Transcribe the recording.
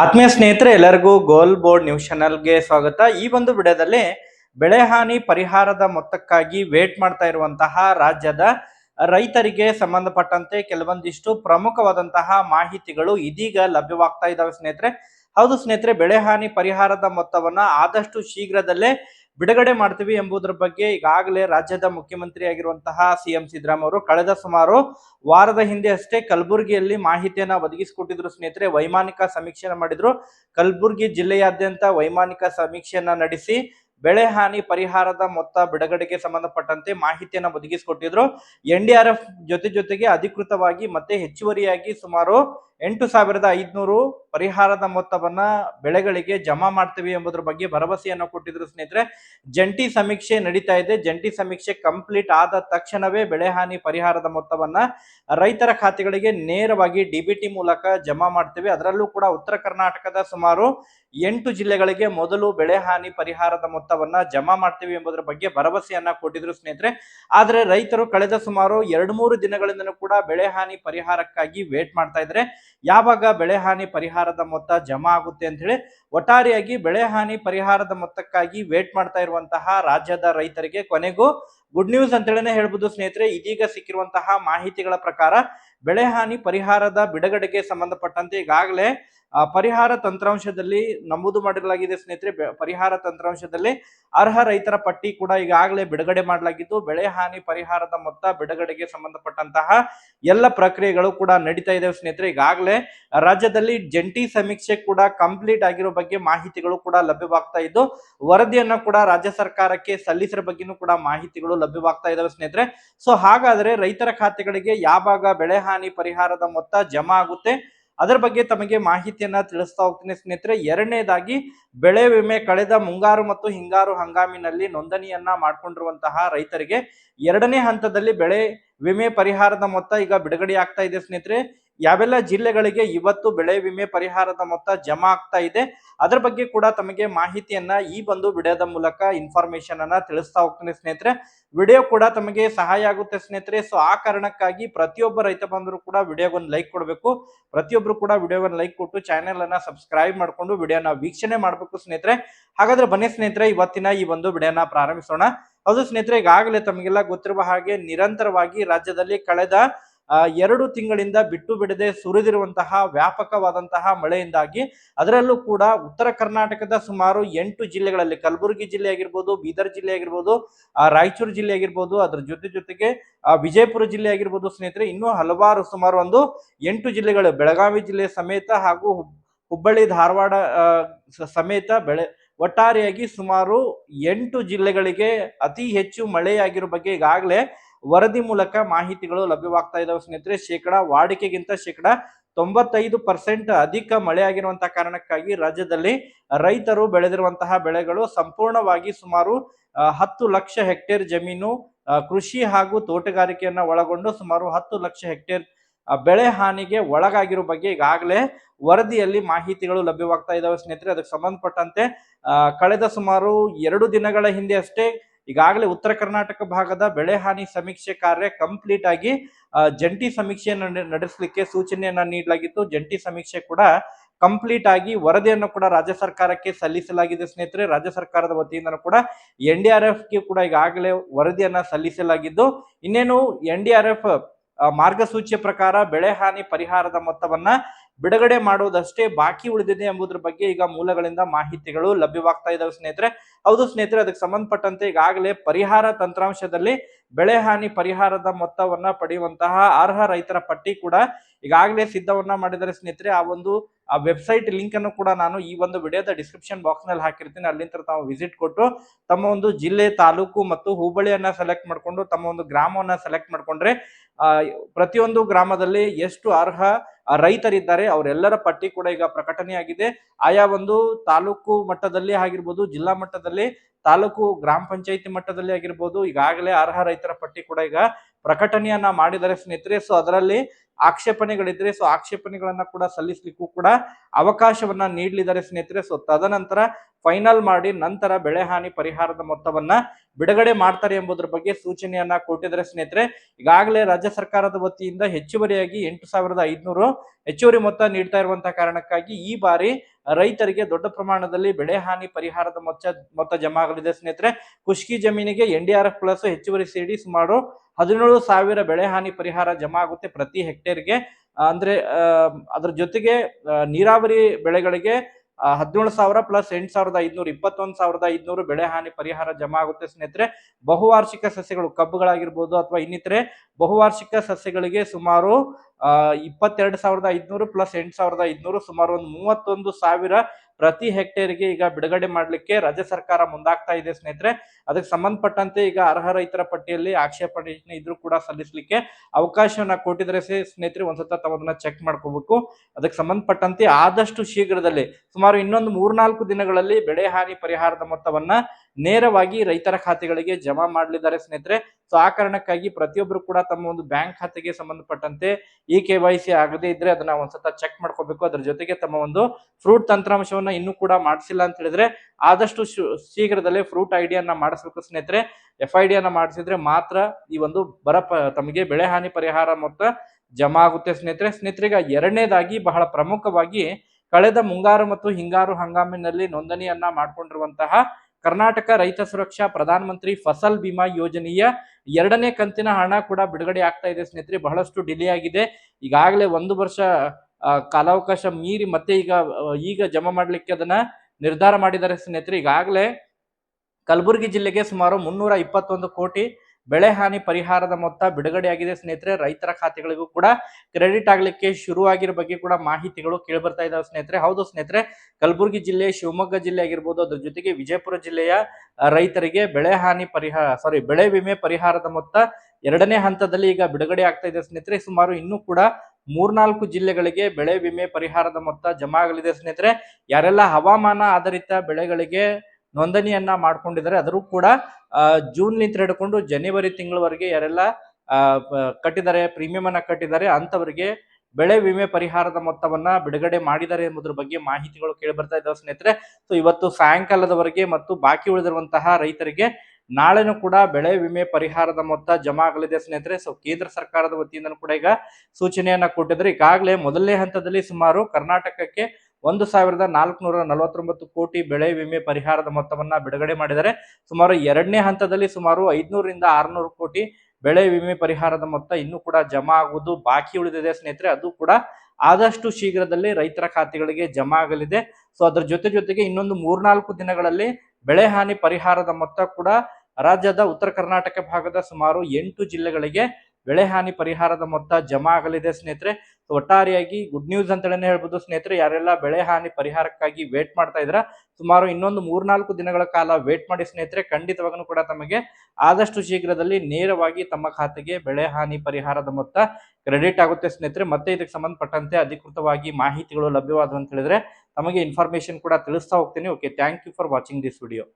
ಆತ್ಮೀಯ ಸ್ನೇಹಿತರೆ, ಎಲ್ಲರಿಗೂ ಗೋಲ್ ಬೋರ್ಡ್ ನ್ಯೂಸ್ ಚಾನಲ್ಗೆ ಸ್ವಾಗತ. ಈ ಒಂದು ವಿಡಿಯೋದಲ್ಲಿ ಬೆಳೆ ಹಾನಿ ಪರಿಹಾರದ ಮೊತ್ತಕ್ಕಾಗಿ ವೇಟ್ ಮಾಡ್ತಾ ಇರುವಂತಹ ರಾಜ್ಯದ ರೈತರಿಗೆ ಸಂಬಂಧಪಟ್ಟಂತೆ ಕೆಲವೊಂದಿಷ್ಟು ಪ್ರಮುಖವಾದಂತಹ ಮಾಹಿತಿಗಳು ಇದೀಗ ಲಭ್ಯವಾಗ್ತಾ ಇದ್ದಾವೆ ಸ್ನೇಹಿತರೆ. ಹೌದು ಸ್ನೇಹಿತರೆ, ಬೆಳೆ ಹಾನಿ ಪರಿಹಾರದ ಮೊತ್ತವನ್ನ ಆದಷ್ಟು ಶೀಘ್ರದಲ್ಲೇ ಬಿಡುಗಡೆ ಮಾಡ್ತೀವಿ ಎಂಬುದರ ಬಗ್ಗೆ ಈಗಾಗಲೇ ರಾಜ್ಯದ ಮುಖ್ಯಮಂತ್ರಿ ಆಗಿರುವಂತಹ ಸಿಎಂ ಸಿದ್ದರಾಮಯ್ಯ ಅವರು ಕಳೆದ ಸುಮಾರು ವಾರದ ಹಿಂದೆ ಅಷ್ಟೇ ಕಲಬುರಗಿಯಲ್ಲಿ ಮಾಹಿತಿಯನ್ನ ಒದಗಿಸಿಕೊಟ್ಟಿದ್ರು ಸ್ನೇಹಿತರೆ. ವೈಮಾನಿಕ ಸಮೀಕ್ಷೆ ಮಾಡಿದ್ರು. ಕಲಬುರಗಿ ಜಿಲ್ಲೆಯಾದ್ಯಂತ ವೈಮಾನಿಕ ಸಮೀಕ್ಷೆಯನ್ನ ನಡೆಸಿ ಬೆಳೆ ಹಾನಿ ಪರಿಹಾರದ ಮೊತ್ತ ಬಿಡುಗಡೆಗೆ ಸಂಬಂಧಪಟ್ಟಂತೆ ಮಾಹಿತಿಯನ್ನ ಒದಗಿಸಿಕೊಟ್ಟಿದ್ರು. ಎನ್ ಜೊತೆ ಜೊತೆಗೆ ಅಧಿಕೃತವಾಗಿ ಮತ್ತೆ ಹೆಚ್ಚುವರಿಯಾಗಿ ಸುಮಾರು ಎಂಟು ಸಾವಿರದ ಐದ್ನೂರು ಪರಿಹಾರದ ಮೊತ್ತವನ್ನ ಬೆಳೆಗಳಿಗೆ ಜಮಾ ಮಾಡ್ತೀವಿ ಎಂಬುದರ ಬಗ್ಗೆ ಭರವಸೆಯನ್ನು ಕೊಟ್ಟಿದ್ರು ಸ್ನೇಹಿತರೆ. ಜಂಟಿ ಸಮೀಕ್ಷೆ ನಡೀತಾ ಇದೆ. ಜಂಟಿ ಸಮೀಕ್ಷೆ ಕಂಪ್ಲೀಟ್ ಆದ ತಕ್ಷಣವೇ ಬೆಳೆ ಹಾನಿ ಪರಿಹಾರದ ಮೊತ್ತವನ್ನ ರೈತರ ಖಾತೆಗಳಿಗೆ ನೇರವಾಗಿ ಡಿಬಿಟಿ ಮೂಲಕ ಜಮಾ ಮಾಡ್ತೀವಿ. ಅದರಲ್ಲೂ ಕೂಡ ಉತ್ತರ ಕರ್ನಾಟಕದ ಸುಮಾರು ಎಂಟು ಜಿಲ್ಲೆಗಳಿಗೆ ಮೊದಲು ಬೆಳೆ ಹಾನಿ ಪರಿಹಾರದ ಮೊತ್ತವನ್ನ ಜಮಾ ಮಾಡ್ತೀವಿ ಎಂಬುದರ ಬಗ್ಗೆ ಭರವಸೆಯನ್ನ ಕೊಟ್ಟಿದ್ರು ಸ್ನೇಹಿತರೆ. ಆದರೆ ರೈತರು ಕಳೆದ ಸುಮಾರು ಎರಡು ಮೂರು ದಿನಗಳಿಂದಲೂ ಕೂಡ ಬೆಳೆ ಹಾನಿ ಪರಿಹಾರಕ್ಕಾಗಿ ವೇಟ್ ಮಾಡ್ತಾ ಇದ್ರೆ ಯಾವಾಗ ಬೆಳೆ ಹಾನಿ ಪರಿಹಾರದ ಮೊತ್ತ ಜಮಾ ಆಗುತ್ತೆ ಅಂತ ಹೇಳಿ ಒಟ್ಟಾರೆಯಾಗಿ ಬೆಳೆ ಹಾನಿ ಪರಿಹಾರದ ಮೊತ್ತಕ್ಕಾಗಿ ವೇಟ್ ಮಾಡ್ತಾ ಇರುವಂತಹ ರಾಜ್ಯದ ರೈತರಿಗೆ ಕೊನೆಗೂ ಗುಡ್ ನ್ಯೂಸ್ ಅಂತ ಹೇಳಿನೇ ಹೇಳ್ಬೋದು ಸ್ನೇಹಿತರೆ. ಇದೀಗ ಸಿಕ್ಕಿರುವಂತಹ ಮಾಹಿತಿಗಳ ಪ್ರಕಾರ ಬೆಳೆ ಹಾನಿ ಪರಿಹಾರದ ಬಿಡುಗಡೆಗೆ ಸಂಬಂಧಪಟ್ಟಂತೆ ಈಗಾಗಲೇ ಪರಿಹಾರ ತಂತ್ರಾಂಶದಲ್ಲಿ ನಮೂದು ಮಾಡಿರಲಾಗಿದೆ ಸ್ನೇಹಿತರೆ. ಪರಿಹಾರ ತಂತ್ರಾಂಶದಲ್ಲಿ ಅರ್ಹ ರೈತರ ಪಟ್ಟಿ ಕೂಡ ಈಗಾಗಲೇ ಬಿಡುಗಡೆ ಮಾಡಲಾಗಿದ್ದು, ಬೆಳೆ ಹಾನಿ ಪರಿಹಾರದ ಮೊತ್ತ ಬಿಡುಗಡೆಗೆ ಸಂಬಂಧಪಟ್ಟಂತಹ ಎಲ್ಲ ಪ್ರಕ್ರಿಯೆಗಳು ಕೂಡ ನಡೀತಾ ಇದಾವೆ ಸ್ನೇಹಿತರೆ. ಈಗಾಗಲೇ ರಾಜ್ಯದಲ್ಲಿ ಜಂಟಿ ಸಮೀಕ್ಷೆ ಕೂಡ ಕಂಪ್ಲೀಟ್ ಆಗಿರೋ ಬಗ್ಗೆ ಮಾಹಿತಿಗಳು ಕೂಡ ಲಭ್ಯವಾಗ್ತಾ ಇದ್ದು, ವರದಿಯನ್ನು ಕೂಡ ರಾಜ್ಯ ಸರ್ಕಾರಕ್ಕೆ ಸಲ್ಲಿಸಿರೋ ಬಗ್ಗೆನೂ ಕೂಡ ಮಾಹಿತಿಗಳು ಲಭ್ಯವಾಗ್ತಾ ಇದಾವೆ ಸ್ನೇಹಿತರೆ. ಸೊ, ಹಾಗಾದ್ರೆ ರೈತರ ಖಾತೆಗಳಿಗೆ ಯಾವಾಗ ಬೆಳೆ ಹಾನಿ ಪರಿಹಾರದ ಮೊತ್ತ ಜಮಾ ಆಗುತ್ತೆ? ಅದರ ಬಗ್ಗೆ ತಮಗೆ ಮಾಹಿತಿಯನ್ನ ತಿಳಿಸ್ತಾ ಹೋಗ್ತೀನಿ ಸ್ನೇಹಿತರೆ. ಎರಡನೇದಾಗಿ, ಬೆಳೆ ವಿಮೆ ಕಳೆದ ಮುಂಗಾರು ಮತ್ತು ಹಿಂಗಾರು ಹಂಗಾಮಿನಲ್ಲಿ ನೋಂದಣಿಯನ್ನ ಮಾಡ್ಕೊಂಡಿರುವಂತಹ ರೈತರಿಗೆ ಎರಡನೇ ಹಂತದಲ್ಲಿ ಬೆಳೆ ವಿಮೆ ಪರಿಹಾರದ ಮೊತ್ತ ಈಗ ಬಿಡುಗಡೆ ಆಗ್ತಾ ಇದೆ ಸ್ನೇಹಿತರೆ. ಯಾವೆಲ್ಲ ಜಿಲ್ಲೆಗಳಿಗೆ ಇವತ್ತು ಬೆಳೆ ವಿಮೆ ಪರಿಹಾರದ ಮೊತ್ತ ಜಮಾ ಆಗ್ತಾ ಇದೆ, ಅದರ ಬಗ್ಗೆ ಕೂಡ ತಮಗೆ ಮಾಹಿತಿಯನ್ನ ಈ ಒಂದು ವಿಡಿಯೋದ ಮೂಲಕ ಇನ್ಫಾರ್ಮೇಶನ್ ಅನ್ನ ತಿಳಿಸ್ತಾ ಹೋಗ್ತೀನಿ ಸ್ನೇಹಿತರೆ. ವಿಡಿಯೋ ಕೂಡ ತಮಗೆ ಸಹಾಯ ಆಗುತ್ತೆ ಸ್ನೇಹಿತರೆ. ಸೊ ಆ ಕಾರಣಕ್ಕಾಗಿ ಪ್ರತಿಯೊಬ್ಬ ರೈತ ಬಂದರು ಕೂಡ ವಿಡಿಯೋಗೊಂದು ಲೈಕ್ ಕೊಡಬೇಕು. ಪ್ರತಿಯೊಬ್ರು ಕೂಡ ವಿಡಿಯೋವನ್ನ ಲೈಕ್ ಕೊಟ್ಟು ಚಾನೆಲ್ ಅನ್ನ ಸಬ್ಸ್ಕ್ರೈಬ್ ಮಾಡ್ಕೊಂಡು ವಿಡಿಯೋನ ವೀಕ್ಷಣೆ ಮಾಡಬೇಕು ಸ್ನೇಹಿತರೆ. ಹಾಗಾದ್ರೆ ಬನ್ನಿ ಸ್ನೇಹಿತರೆ, ಇವತ್ತಿನ ಈ ಒಂದು ವಿಡಿಯೋನ ಪ್ರಾರಂಭಿಸೋಣ. ಹೌದು ಸ್ನೇಹಿತರೆ, ಈಗಾಗಲೇ ತಮಗೆಲ್ಲ ಗೊತ್ತಿರುವ ಹಾಗೆ ನಿರಂತರವಾಗಿ ರಾಜ್ಯದಲ್ಲಿ ಕಳೆದ ಎರಡು ತಿಂಗಳಿಂದ ಬಿಟ್ಟು ಬಿಡದೆ ಸುರಿದಿರುವಂತಹ ವ್ಯಾಪಕವಾದಂತಹ ಮಳೆಯಿಂದಾಗಿ ಅದರಲ್ಲೂ ಕೂಡ ಉತ್ತರ ಕರ್ನಾಟಕದ ಸುಮಾರು ಎಂಟು ಜಿಲ್ಲೆಗಳಲ್ಲಿ ಕಲಬುರಗಿ ಜಿಲ್ಲೆ ಆಗಿರ್ಬೋದು ಬೀದರ್ ಜಿಲ್ಲೆ ಆಗಿರ್ಬೋದು ಆ, ರಾಯಚೂರು ಜಿಲ್ಲೆ ಆಗಿರ್ಬೋದು ಅದ್ರ ಜೊತೆ ಜೊತೆಗೆ ಆ, ವಿಜಯಪುರ ಜಿಲ್ಲೆ ಆಗಿರ್ಬೋದು ಸ್ನೇಹಿತರೆ ಇನ್ನೂ ಹಲವಾರು ಸುಮಾರು ಒಂದು ಎಂಟು ಜಿಲ್ಲೆಗಳು ಬೆಳಗಾವಿ ಜಿಲ್ಲೆ ಸಮೇತ ಹಾಗೂ ಹುಬ್- ಹುಬ್ಬಳ್ಳಿ ಧಾರವಾಡ ಆ, ಸಮೇತ ಬೆಳೆ ಒಟ್ಟಾರೆಯಾಗಿ ಸುಮಾರು ಎಂಟು ಜಿಲ್ಲೆಗಳಿಗೆ ಅತಿ ಹೆಚ್ಚು ಮಳೆಯಾಗಿರೋ ಬಗ್ಗೆ ಈಗಾಗಲೇ ವರದಿ ಮೂಲಕ ಮಾಹಿತಿಗಳು ಲಭ್ಯವಾಗ್ತಾ ಇದಾವೆ ಸ್ನೇಹಿತರೆ. ಶೇಕಡ, ವಾಡಿಕೆಗಿಂತ ಶೇಕಡ ತೊಂಬತ್ತೈದು ಪರ್ಸೆಂಟ್ ಅಧಿಕ ಮಳೆ ಆಗಿರುವಂತಹ ಕಾರಣಕ್ಕಾಗಿ ರಾಜ್ಯದಲ್ಲಿ ರೈತರು ಬೆಳೆದಿರುವಂತಹ ಬೆಳೆಗಳು ಸಂಪೂರ್ಣವಾಗಿ ಸುಮಾರು ಹತ್ತು ಲಕ್ಷ ಹೆಕ್ಟೇರ್ ಜಮೀನು ಕೃಷಿ ಹಾಗೂ ತೋಟಗಾರಿಕೆಯನ್ನ ಒಳಗೊಂಡು ಸುಮಾರು ಹತ್ತು ಲಕ್ಷ ಹೆಕ್ಟೇರ್ ಬೆಳೆ ಹಾನಿಗೆ ಒಳಗಾಗಿರೋ ಬಗ್ಗೆ ಈಗಾಗಲೇ ವರದಿಯಲ್ಲಿ ಮಾಹಿತಿಗಳು ಲಭ್ಯವಾಗ್ತಾ ಇದಾವೆ ಸ್ನೇಹಿತರೆ. ಅದಕ್ಕೆ ಸಂಬಂಧಪಟ್ಟಂತೆ ಕಳೆದ ಸುಮಾರು ಎರಡು ದಿನಗಳ ಹಿಂದೆ ಅಷ್ಟೇ ಈಗಾಗಲೇ ಉತ್ತರ ಕರ್ನಾಟಕ ಭಾಗದ ಬೆಳೆ ಹಾನಿ ಸಮೀಕ್ಷೆ ಕಾರ್ಯ ಕಂಪ್ಲೀಟ್ ಆಗಿ ಜಂಟಿ ಸಮೀಕ್ಷೆಯನ್ನು ನಡೆ- ನಡೆಸಲಿಕ್ಕೆ ಸೂಚನೆಯನ್ನ ನೀಡಲಾಗಿತ್ತು. ಜಂಟಿ ಸಮೀಕ್ಷೆ ಕೂಡ ಕಂಪ್ಲೀಟ್ ಆಗಿ ವರದಿಯನ್ನು ಕೂಡ ರಾಜ್ಯ ಸರ್ಕಾರಕ್ಕೆ ಸಲ್ಲಿಸಲಾಗಿದೆ ಸ್ನೇಹಿತರೆ. ರಾಜ್ಯ ಸರ್ಕಾರದ ವತಿಯಿಂದ ಕೂಡ ಎನ್ ಡಿ ಆರ್ ಎಫ್ಗೆ ಕೂಡ ಈಗಾಗಲೇ ವರದಿಯನ್ನ ಸಲ್ಲಿಸಲಾಗಿದ್ದು, ಇನ್ನೇನು ಎನ್ ಡಿ ಆರ್ ಎಫ್ ಮಾರ್ಗಸೂಚಿಯ ಪ್ರಕಾರ ಬೆಳೆ ಹಾನಿ ಪರಿಹಾರದ ಮೊತ್ತವನ್ನ ಬಿಡುಗಡೆ ಮಾಡುವುದಷ್ಟೇ ಬಾಕಿ ಉಳಿದಿದೆ ಎಂಬುದರ ಬಗ್ಗೆ ಈಗ ಮೂಲಗಳಿಂದ ಮಾಹಿತಿಗಳು ಲಭ್ಯವಾಗ್ತಾ ಇದಾವೆ ಸ್ನೇಹಿತರೆ. ಹೌದು ಸ್ನೇಹಿತರೆ, ಅದಕ್ಕೆ ಸಂಬಂಧಪಟ್ಟಂತೆ ಈಗಾಗಲೇ ಪರಿಹಾರ ತಂತ್ರಾಂಶದಲ್ಲಿ ಬೆಳೆ ಹಾನಿ ಪರಿಹಾರದ ಮೊತ್ತವನ್ನ ಪಡೆಯುವಂತಹ ಅರ್ಹ ರೈತರ ಪಟ್ಟಿ ಕೂಡ ಈಗಾಗಲೇ ಸಿದ್ಧವನ್ನ ಮಾಡಿದರೆ ಸ್ನೇಹಿತರೆ. ಆ ಒಂದು, ಆ ವೆಬ್ಸೈಟ್ ಲಿಂಕ್ ಅನ್ನು ಕೂಡ ನಾನು ಈ ಒಂದು ವಿಡಿಯೋದ ಡಿಸ್ಕ್ರಿಪ್ಷನ್ ಬಾಕ್ಸ್ನಲ್ಲಿ ಹಾಕಿರ್ತೀನಿ. ಅಲ್ಲಿಂದ ತಾವು ವಿಸಿಟ್ ಕೊಟ್ಟು ತಮ್ಮ ಒಂದು ಜಿಲ್ಲೆ, ತಾಲೂಕು ಮತ್ತು ಹೋಬಳಿಯನ್ನ ಸೆಲೆಕ್ಟ್ ಮಾಡಿಕೊಂಡು ತಮ್ಮ ಒಂದು ಗ್ರಾಮವನ್ನ ಸೆಲೆಕ್ಟ್ ಮಾಡಿಕೊಂಡ್ರೆ ಪ್ರತಿಯೊಂದು ಗ್ರಾಮದಲ್ಲಿ ಎಷ್ಟು ಅರ್ಹ ರೈತರಿದ್ದಾರೆ, ಅವರೆಲ್ಲರ ಪಟ್ಟಿ ಕೂಡ ಈಗ ಪ್ರಕಟಣೆಯಾಗಿದೆ. ಆಯಾ ಒಂದು ತಾಲೂಕು ಮಟ್ಟದಲ್ಲಿ ಆಗಿರ್ಬೋದು, ಜಿಲ್ಲಾ ಮಟ್ಟದಲ್ಲಿ, ತಾಲೂಕು ಗ್ರಾಮ ಪಂಚಾಯಿತಿ ಮಟ್ಟದಲ್ಲಿ ಆಗಿರ್ಬೋದು, ಈಗಾಗಲೇ ಅರ್ಹ ರೈತರ ಪಟ್ಟಿ ಕೂಡ ಈಗ ಪ್ರಕಟಣೆಯನ್ನ ಮಾಡಿದರೆ ಸ್ನೇಹಿತರೆ. ಸೊ ಅದರಲ್ಲಿ ಆಕ್ಷೇಪಣೆಗಳಿದ್ರೆ ಸೊ ಆಕ್ಷೇಪಣೆಗಳನ್ನ ಕೂಡ ಸಲ್ಲಿಸ್ಲಿಕ್ಕೂ ಕೂಡ ಅವಕಾಶವನ್ನ ನೀಡಲಿದ್ದಾರೆ ಸ್ನೇಹಿತರೆ. ಸೊ ತದನಂತರ ಫೈನಲ್ ಮಾಡಿ ನಂತರ ಬೆಳೆ ಹಾನಿ ಪರಿಹಾರದ ಮೊತ್ತವನ್ನ ಬಿಡುಗಡೆ ಮಾಡ್ತಾರೆ ಎಂಬುದರ ಬಗ್ಗೆ ಸೂಚನೆಯನ್ನ ಕೊಟ್ಟಿದ್ದಾರೆ ಸ್ನೇಹಿತರೆ. ಈಗಾಗಲೇ ರಾಜ್ಯ ಸರ್ಕಾರದ ವತಿಯಿಂದ ಹೆಚ್ಚುವರಿಯಾಗಿ ಎಂಟು ಸಾವಿರದ ಐದುನೂರು ಹೆಚ್ಚುವರಿ ಮೊತ್ತ ನೀಡ್ತಾ ಇರುವಂತಹ ಕಾರಣಕ್ಕಾಗಿ ಈ ಬಾರಿ ರೈತರಿಗೆ ದೊಡ್ಡ ಪ್ರಮಾಣದಲ್ಲಿ ಬೆಳೆ ಹಾನಿ ಪರಿಹಾರದ ಮೊತ್ತ ಮೊತ್ತ ಜಮಾ ಆಗಲಿದೆ ಸ್ನೇಹಿತರೆ. ಖುಷ್ಕಿ ಜಮೀನಿಗೆ N D R F plus ಹೆಚ್ಚುವರಿ ಸಿಡಿ ಸುಮಾರು ಹದಿನೇಳು ಸಾವಿರ ಬೆಳೆ ಹಾನಿ ಪರಿಹಾರ ಜಮಾ ಆಗುತ್ತೆ ಪ್ರತಿ ಹೆಕ್ಟೇರ್ಗೆ. ಅಂದ್ರೆ ಅದ್ರ ಜೊತೆಗೆ ನೀರಾವರಿ ಬೆಳೆಗಳಿಗೆ ಹದಿನೇಳು ಸಾವಿರ ಪ್ಲಸ್ ಎಂಟು ಸಾವಿರದ ಐದ್ನೂರು, ಇಪ್ಪತ್ತೊಂದು ಸಾವಿರದ ಐದ್ನೂರು ಬೆಳೆ ಹಾನಿ ಪರಿಹಾರ ಜಮಾ ಆಗುತ್ತೆ ಸ್ನೇಹಿತರೆ. ಬಹುವಾರ್ಷಿಕ ಸಸ್ಯಗಳು ಕಬ್ಬುಗಳಾಗಿರ್ಬೋದು ಅಥವಾ ಇನ್ನಿತರೆ ಬಹುವಾರ್ಷಿಕ ಸಸ್ಯಗಳಿಗೆ ಸುಮಾರು ಇಪ್ಪತ್ತೆರಡು ಸಾವಿರದ ಐದ್ನೂರು ಪ್ಲಸ್ ಎಂಟು ಸಾವಿರದ ಐದ್ನೂರು, ಸುಮಾರು ಒಂದು ಮೂವತ್ತೊಂದು ಸಾವಿರ ಪ್ರತಿ ಹೆಕ್ಟೇರ್ಗೆ ಈಗ ಬಿಡುಗಡೆ ಮಾಡಲಿಕ್ಕೆ ರಾಜ್ಯ ಸರ್ಕಾರ ಮುಂದಾಗ್ತಾ ಇದೆ ಸ್ನೇಹಿತರೆ. ಅದಕ್ಕೆ ಸಂಬಂಧಪಟ್ಟಂತೆ ಈಗ ಅರ್ಹ ರೈತರ ಪಟ್ಟಿಯಲ್ಲಿ ಆಕ್ಷೇಪಣೆ ಇದ್ರೂ ಕೂಡ ಸಲ್ಲಿಸಲಿಕ್ಕೆ ಅವಕಾಶವನ್ನ ಕೊಟ್ಟಿದ್ರೆ ಸ್ನೇಹಿತರೆ ಒಂದ್ಸತ ತಮ್ಮದನ್ನ ಚೆಕ್ ಮಾಡ್ಕೋಬೇಕು. ಅದಕ್ಕೆ ಸಂಬಂಧಪಟ್ಟಂತೆ ಆದಷ್ಟು ಶೀಘ್ರದಲ್ಲಿ ಸುಮಾರು ಇನ್ನೊಂದು ಮೂರ್ನಾಲ್ಕು ದಿನಗಳಲ್ಲಿ ಬೆಳೆ ಹಾನಿ ಪರಿಹಾರದ ಮೊತ್ತವನ್ನ ನೇರವಾಗಿ ರೈತರ ಖಾತೆಗಳಿಗೆ ಜಮಾ ಮಾಡಲಿದ್ದಾರೆ ಸ್ನೇಹಿತರೆ. ಸೊ ಆ ಕಾರಣಕ್ಕಾಗಿ ಪ್ರತಿಯೊಬ್ಬರು ಕೂಡ ತಮ್ಮ ಒಂದು ಬ್ಯಾಂಕ್ ಖಾತೆಗೆ ಸಂಬಂಧಪಟ್ಟಂತೆ ಇ ಕೆ ವೈ ಸಿ ಆಗದೇ ಇದ್ರೆ ಅದನ್ನ ಒಂದ್ಸತ ಚೆಕ್ ಮಾಡ್ಕೋಬೇಕು. ಅದ್ರ ಜೊತೆಗೆ ತಮ್ಮ ಒಂದು ಫ್ರೂಟ್ ತಂತ್ರಾಂಶವನ್ನ ಇನ್ನೂ ಕೂಡ ಮಾಡಿಸಿಲ್ಲ ಅಂತ ಹೇಳಿದ್ರೆ ಆದಷ್ಟು ಶೀಘ್ರದಲ್ಲೇ ಫ್ರೂಟ್ ಐಡಿಯನ್ನ ಮಾಡಿಸ್ಬೇಕು ಸ್ನೇಹಿತರೆ. ಎಫ್ ಐ ಡಿಯನ್ನ ಮಾಡಿಸಿದ್ರೆ ಮಾತ್ರ ಈ ಒಂದು ಬರ ತಮಗೆ ಬೆಳೆ ಹಾನಿ ಪರಿಹಾರ ಮೊತ್ತ ಜಮಾ ಆಗುತ್ತೆ ಸ್ನೇಹಿತರೆ. ಸ್ನೇಹಿತರಿಗೆ ಎರಡನೇದಾಗಿ ಬಹಳ ಪ್ರಮುಖವಾಗಿ ಕಳೆದ ಮುಂಗಾರು ಮತ್ತು ಹಿಂಗಾರು ಹಂಗಾಮಿನಲ್ಲಿ ನೋಂದಣಿಯನ್ನ ಮಾಡ್ಕೊಂಡಿರುವಂತಹ ಕರ್ನಾಟಕ ರೈತ ಸುರಕ್ಷಾ ಪ್ರಧಾನ ಮಂತ್ರಿ ಫಸಲ್ ಬಿಮಾ ಯೋಜನೆಯ ಎರಡನೇ ಕಂತಿನ ಹಣ ಕೂಡ ಬಿಡುಗಡೆ ಆಗ್ತಾ ಇದೆ ಸ್ನೇಹಿತರೆ, ಬಹಳಷ್ಟು ಡಿಲೇ ಆಗಿದೆ. ಈಗಾಗಲೇ ಒಂದು ವರ್ಷ ಕಾಲಾವಕಾಶ ಮೀರಿ ಮತ್ತೆ ಈಗ ಈಗ ಜಮಾ ಮಾಡಲಿಕ್ಕೆ ಅದನ್ನ ನಿರ್ಧಾರ ಮಾಡಿದ್ದಾರೆ ಸ್ನೇಹಿತರೆ. ಈಗಾಗಲೇ ಕಲಬುರಗಿ ಜಿಲ್ಲೆಗೆ ಸುಮಾರು ಮುನ್ನೂರ ಇಪ್ಪತ್ತೊಂದು ಕೋಟಿ ಬೆಳೆ ಹಾನಿ ಪರಿಹಾರದ ಮೊತ್ತ ಬಿಡುಗಡೆಯಾಗಿದೆ. ಸ್ನೇಹಿತರೆ, ರೈತರ ಖಾತೆಗಳಿಗೂ ಕೂಡ ಕ್ರೆಡಿಟ್ ಆಗ್ಲಿಕ್ಕೆ ಆಗಿರೋ ಬಗ್ಗೆ ಕೂಡ ಮಾಹಿತಿಗಳು ಕೇಳಿ ಬರ್ತಾ ಇದಾವೆ ಸ್ನೇಹಿತರೆ. ಹೌದು ಸ್ನೇಹಿತರೆ, ಕಲಬುರಗಿ ಜಿಲ್ಲೆ, ಶಿವಮೊಗ್ಗ ಜಿಲ್ಲೆ ಆಗಿರ್ಬೋದು, ಅದ್ರ ಜೊತೆಗೆ ವಿಜಯಪುರ ಜಿಲ್ಲೆಯ ರೈತರಿಗೆ ಬೆಳೆ ಹಾನಿ ಪರಿಹಾರ ಸಾರಿ ಬೆಳೆ ವಿಮೆ ಪರಿಹಾರದ ಮೊತ್ತ ಎರಡನೇ ಹಂತದಲ್ಲಿ ಈಗ ಬಿಡುಗಡೆ ಆಗ್ತಾ ಇದೆ ಸ್ನೇಹಿತರೆ. ಸುಮಾರು ಇನ್ನೂ ಕೂಡ ಮೂರ್ನಾಲ್ಕು ಜಿಲ್ಲೆಗಳಿಗೆ ಬೆಳೆ ವಿಮೆ ಪರಿಹಾರದ ಮೊತ್ತ ಜಮಾ ಆಗಲಿದೆ ಸ್ನೇಹಿತರೆ. ಯಾರೆಲ್ಲ ಹವಾಮಾನ ಆಧಾರಿತ ಬೆಳೆಗಳಿಗೆ ನೋಂದಣಿಯನ್ನ ಮಾಡ್ಕೊಂಡಿದ್ದಾರೆ. ಅದರೂ ಕೂಡ ಜೂನ್ ನಿಂತ ಹಿಡ್ಕೊಂಡು ಜನವರಿ ತಿಂಗಳವರೆಗೆ ಯಾರೆಲ್ಲ ಕಟ್ಟಿದ್ದಾರೆ ಪ್ರೀಮಿಯಂ ಅನ್ನ ಕಟ್ಟಿದ್ದಾರೆ ಅಂತವರಿಗೆ ಬೆಳೆ ವಿಮೆ ಪರಿಹಾರದ ಮೊತ್ತವನ್ನ ಬಿಡುಗಡೆ ಮಾಡಿದ್ದಾರೆ ಎಂಬುದ್ರ ಬಗ್ಗೆ ಮಾಹಿತಿಗಳು ಕೇಳಿ ಬರ್ತಾ ಇದ್ದಾವೆ ಸ್ನೇಹಿತರೆ. ಸೊ ಇವತ್ತು ಸಾಯಂಕಾಲದವರೆಗೆ ಮತ್ತು ಬಾಕಿ ಉಳಿದಿರುವಂತಹ ರೈತರಿಗೆ ನಾಳೆನೂ ಕೂಡ ಬೆಳೆ ವಿಮೆ ಪರಿಹಾರದ ಮೊತ್ತ ಜಮಾ ಆಗಲಿದೆ ಸ್ನೇಹಿತರೆ. ಸೊ ಕೇಂದ್ರ ಸರ್ಕಾರದ ವತಿಯಿಂದ ಕೂಡ ಈಗ ಸೂಚನೆಯನ್ನ ಕೊಟ್ಟಿದ್ದಾರೆ. ಈಗಾಗಲೇ ಮೊದಲನೇ ಹಂತದಲ್ಲಿ ಸುಮಾರು ಕರ್ನಾಟಕಕ್ಕೆ ಒಂದು ಸಾವಿರದ ನಾಲ್ಕುನೂರ ನಲವತ್ತೊಂಬತ್ತು ಕೋಟಿ ಬೆಳೆ ವಿಮೆ ಪರಿಹಾರದ ಮೊತ್ತವನ್ನ ಬಿಡುಗಡೆ ಮಾಡಿದ್ದಾರೆ ಸುಮಾರು ಎರಡನೇ ಹಂತದಲ್ಲಿ ಸುಮಾರು ಐದ್ನೂರಿಂದ ಆರುನೂರು ಕೋಟಿ ಬೆಳೆ ವಿಮೆ ಪರಿಹಾರದ ಮೊತ್ತ ಇನ್ನೂ ಕೂಡ ಜಮಾ ಆಗುವುದು ಬಾಕಿ ಉಳಿದಿದೆ ಸ್ನೇಹಿತರೆ. ಅದು ಕೂಡ ಆದಷ್ಟು ಶೀಘ್ರದಲ್ಲಿ ರೈತರ ಖಾತೆಗಳಿಗೆ ಜಮಾ ಆಗಲಿದೆ. ಸೊ ಅದರ ಜೊತೆ ಜೊತೆಗೆ ಇನ್ನೊಂದು ಮೂರ್ನಾಲ್ಕು ದಿನಗಳಲ್ಲಿ ಬೆಳೆ ಹಾನಿ ಪರಿಹಾರದ ಮೊತ್ತ ಕೂಡ ರಾಜ್ಯದ ಉತ್ತರ ಕರ್ನಾಟಕ ಭಾಗದ ಸುಮಾರು ಎಂಟು ಜಿಲ್ಲೆಗಳಿಗೆ ಬೆಳೆ ಹಾನಿ ಪರಿಹಾರದ ಮೊತ್ತ ಜಮಾ ಆಗಲಿದೆ ಸ್ನೇಹಿತರೆ. ಒಟ್ಟಾರೆಯಾಗಿ ಗುಡ್ ನ್ಯೂಸ್ ಅಂತಲೇ ಹೇಳ್ಬೋದು ಸ್ನೇಹಿತರೆ, ಯಾರೆಲ್ಲ ಬೆಳೆ ಹಾನಿ ಪರಿಹಾರಕ್ಕಾಗಿ ವೇಟ್ ಮಾಡ್ತಾ ಇದ್ರ ಸುಮಾರು ಇನ್ನೊಂದು ಮೂರ್ನಾಲ್ಕು ದಿನಗಳ ಕಾಲ ವೇಟ್ ಮಾಡಿ ಸ್ನೇಹಿತರೆ ಖಂಡಿತವಾಗೂ ಕೂಡ ತಮಗೆ ಆದಷ್ಟು ಶೀಘ್ರದಲ್ಲಿ ನೇರವಾಗಿ ತಮ್ಮ ಖಾತೆಗೆ ಬೆಳೆ ಹಾನಿ ಪರಿಹಾರದ ಮೊತ್ತ ಕ್ರೆಡಿಟ್ ಆಗುತ್ತೆ ಸ್ನೇಹಿತರೆ. ಮತ್ತೆ ಇದಕ್ಕೆ ಸಂಬಂಧಪಟ್ಟಂತೆ ಅಧಿಕೃತವಾಗಿ ಮಾಹಿತಿಗಳು ಲಭ್ಯವಾದವು ಅಂತ ಹೇಳಿದ್ರೆ, ತಮಗೆ ಇನ್ಫಾರ್ಮೇಶನ್ ಕೂಡ ತಿಳಿಸ್ತಾ ಹೋಗ್ತೀನಿ. Okay thank you for watching this video